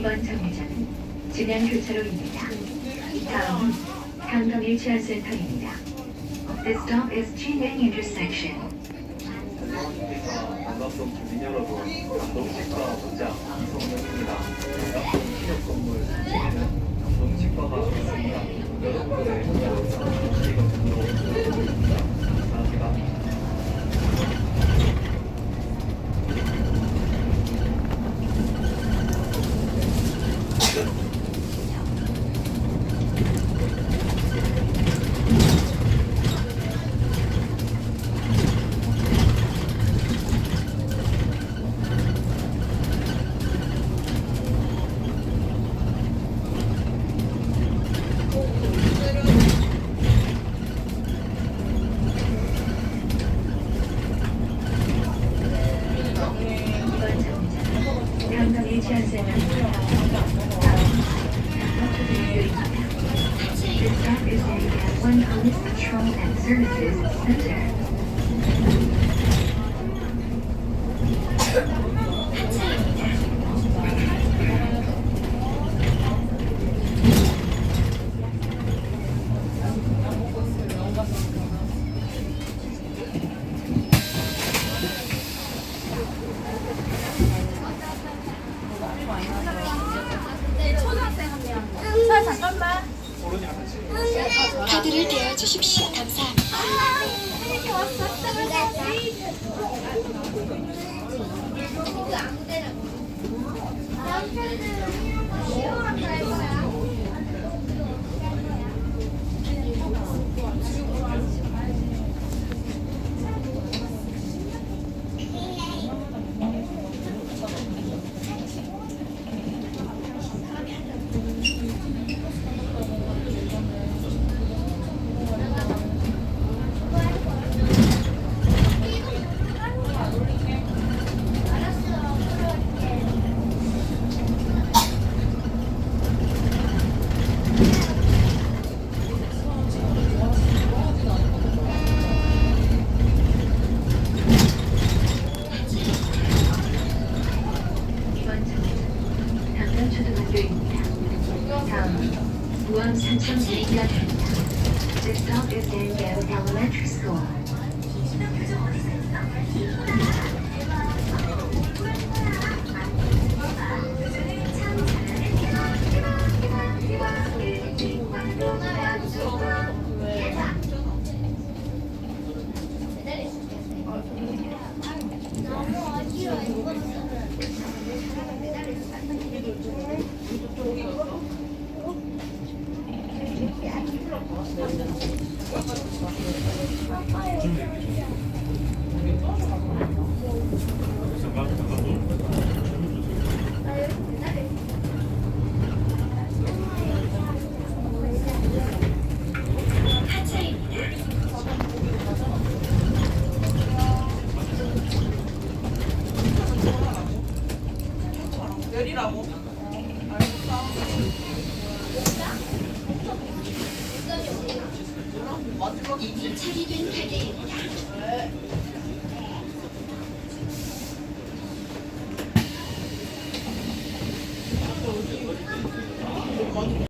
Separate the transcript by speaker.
Speaker 1: 이번 정류장은 진양 교차로입니다. 다음은 강동 1치안 센터입니다. This stop is 진양 intersection.
Speaker 2: 반갑던 주민 여러분. 감동치과 원장 이성현입니다. 반갑던 기업 건물 주민
Speaker 1: This stop is the One Police Patrol and Services Center.
Speaker 3: 카드를 대어 주십시오. 감사합니다.
Speaker 1: 이번 초등학교입니다. 다음은 우암 산성대기가 됩니다. This stop is Daniel Elementary School.
Speaker 4: 내리라고.
Speaker 3: 이미 처리된 카드입니다.